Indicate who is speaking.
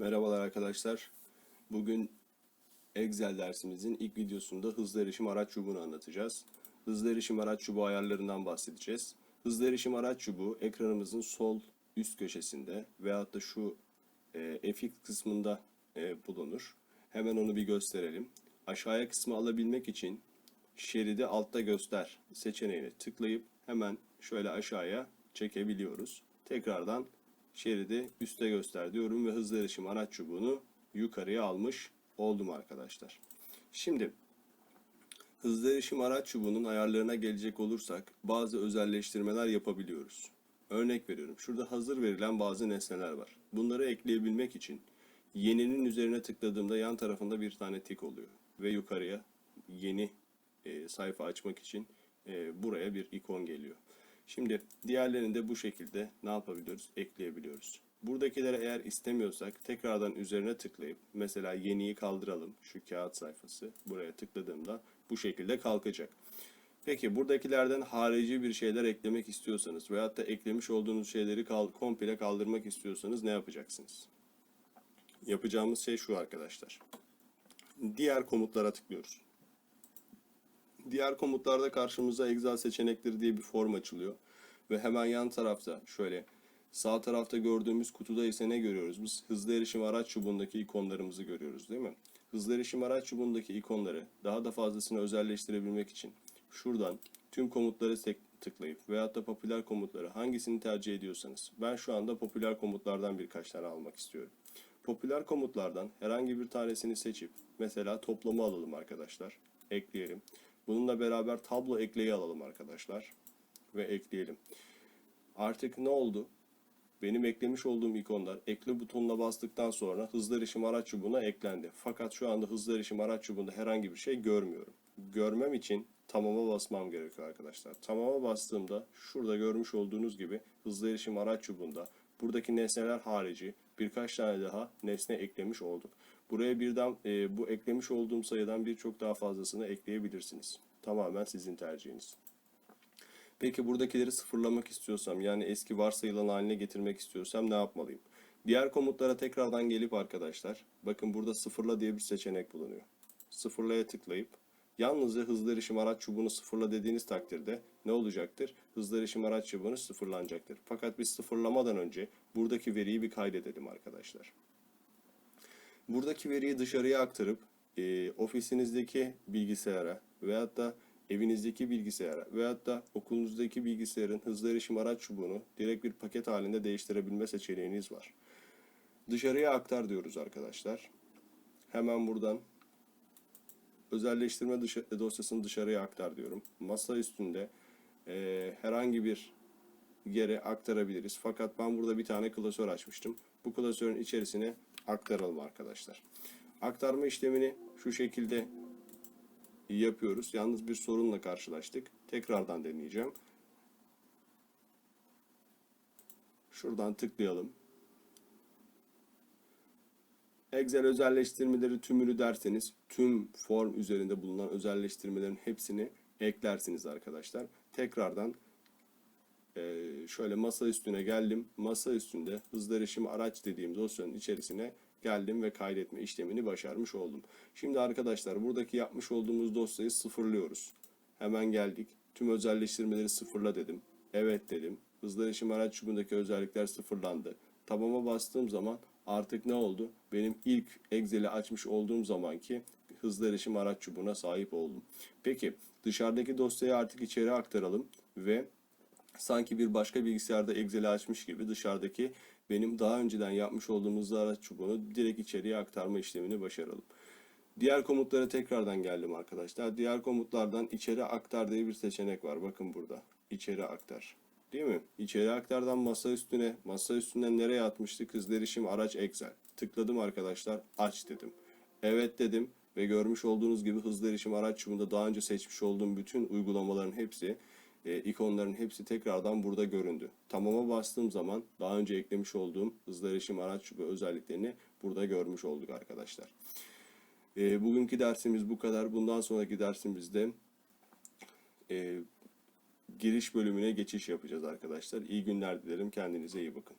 Speaker 1: Merhabalar arkadaşlar. Bugün Excel dersimizin ilk videosunda hızlı erişim araç çubuğunu anlatacağız. Hızlı erişim araç çubuğu ayarlarından bahsedeceğiz. Hızlı erişim araç çubuğu ekranımızın sol üst köşesinde veyahut da şu e, FX kısmında e, bulunur. Hemen onu bir gösterelim. Aşağıya kısmı alabilmek için şeridi altta göster seçeneğine tıklayıp hemen şöyle aşağıya çekebiliyoruz. Tekrardan şeridi üste göster diyorum ve hızlı erişim araç çubuğunu yukarıya almış oldum arkadaşlar. Şimdi hızlı erişim araç çubuğunun ayarlarına gelecek olursak bazı özelleştirmeler yapabiliyoruz. Örnek veriyorum. Şurada hazır verilen bazı nesneler var. Bunları ekleyebilmek için yeninin üzerine tıkladığımda yan tarafında bir tane tik oluyor. Ve yukarıya yeni e, sayfa açmak için e, buraya bir ikon geliyor. Şimdi diğerlerini de bu şekilde ne yapabiliyoruz? Ekleyebiliyoruz. Buradakileri eğer istemiyorsak tekrardan üzerine tıklayıp mesela yeniyi kaldıralım. Şu kağıt sayfası buraya tıkladığımda bu şekilde kalkacak. Peki buradakilerden harici bir şeyler eklemek istiyorsanız veyahut da eklemiş olduğunuz şeyleri komple kaldırmak istiyorsanız ne yapacaksınız? Yapacağımız şey şu arkadaşlar. Diğer komutlara tıklıyoruz. Diğer komutlarda karşımıza Excel seçenekleri diye bir form açılıyor. Ve hemen yan tarafta şöyle sağ tarafta gördüğümüz kutuda ise ne görüyoruz? Biz hızlı erişim araç çubuğundaki ikonlarımızı görüyoruz değil mi? Hızlı erişim araç çubuğundaki ikonları daha da fazlasını özelleştirebilmek için şuradan tüm komutları tek- tıklayıp veyahut da popüler komutları hangisini tercih ediyorsanız ben şu anda popüler komutlardan birkaç tane almak istiyorum. Popüler komutlardan herhangi bir tanesini seçip mesela toplamı alalım arkadaşlar. Ekleyelim. Bununla beraber tablo ekleyi alalım arkadaşlar. Ve ekleyelim. Artık ne oldu? Benim eklemiş olduğum ikonlar ekle butonuna bastıktan sonra hızlı erişim araç çubuğuna eklendi. Fakat şu anda hızlı erişim araç çubuğunda herhangi bir şey görmüyorum. Görmem için tamama basmam gerekiyor arkadaşlar. Tamama bastığımda şurada görmüş olduğunuz gibi hızlı erişim araç çubuğunda buradaki nesneler harici birkaç tane daha nesne eklemiş olduk. Buraya birden e, bu eklemiş olduğum sayıdan birçok daha fazlasını ekleyebilirsiniz. Tamamen sizin tercihiniz. Peki buradakileri sıfırlamak istiyorsam yani eski varsayılan haline getirmek istiyorsam ne yapmalıyım? Diğer komutlara tekrardan gelip arkadaşlar bakın burada sıfırla diye bir seçenek bulunuyor. Sıfırlaya tıklayıp yalnızca hızlı erişim araç çubuğunu sıfırla dediğiniz takdirde ne olacaktır? Hızlı erişim araç çubuğunu sıfırlanacaktır. Fakat biz sıfırlamadan önce buradaki veriyi bir kaydedelim arkadaşlar. Buradaki veriyi dışarıya aktarıp e, ofisinizdeki bilgisayara veyahut da evinizdeki bilgisayara veyahut da okulunuzdaki bilgisayarın hızlı erişim araç çubuğunu direkt bir paket halinde değiştirebilme seçeneğiniz var. Dışarıya aktar diyoruz arkadaşlar. Hemen buradan özelleştirme dışı, dosyasını dışarıya aktar diyorum. Masa üstünde e, herhangi bir yere aktarabiliriz. Fakat ben burada bir tane klasör açmıştım. Bu klasörün içerisine aktaralım arkadaşlar. Aktarma işlemini şu şekilde yapıyoruz. Yalnız bir sorunla karşılaştık. Tekrardan deneyeceğim. Şuradan tıklayalım. Excel özelleştirmeleri tümünü derseniz tüm form üzerinde bulunan özelleştirmelerin hepsini eklersiniz arkadaşlar. Tekrardan ee, şöyle masa üstüne geldim. Masa üstünde hızlı erişim araç dediğim dosyanın içerisine geldim ve kaydetme işlemini başarmış oldum. Şimdi arkadaşlar buradaki yapmış olduğumuz dosyayı sıfırlıyoruz. Hemen geldik. Tüm özelleştirmeleri sıfırla dedim. Evet dedim. Hızlı erişim araç çubuğundaki özellikler sıfırlandı. Tabama bastığım zaman artık ne oldu? Benim ilk Excel'i açmış olduğum zamanki hızlı erişim araç çubuğuna sahip oldum. Peki dışarıdaki dosyayı artık içeri aktaralım ve sanki bir başka bilgisayarda Excel'i açmış gibi dışarıdaki benim daha önceden yapmış olduğumuz araç çubuğunu direkt içeriye aktarma işlemini başaralım. Diğer komutlara tekrardan geldim arkadaşlar. Diğer komutlardan içeri aktar diye bir seçenek var. Bakın burada. İçeri aktar. Değil mi? İçeri aktardan masa üstüne, masa üstünden nereye atmıştık? Hızlı erişim araç Excel. Tıkladım arkadaşlar. Aç dedim. Evet dedim ve görmüş olduğunuz gibi hızlı erişim araç çubuğunda daha önce seçmiş olduğum bütün uygulamaların hepsi e, ikonların hepsi tekrardan burada göründü. Tamama bastığım zaman daha önce eklemiş olduğum hızlı erişim araç çubuğu özelliklerini burada görmüş olduk arkadaşlar. E, bugünkü dersimiz bu kadar. Bundan sonraki dersimizde e, giriş bölümüne geçiş yapacağız arkadaşlar. İyi günler dilerim. Kendinize iyi bakın.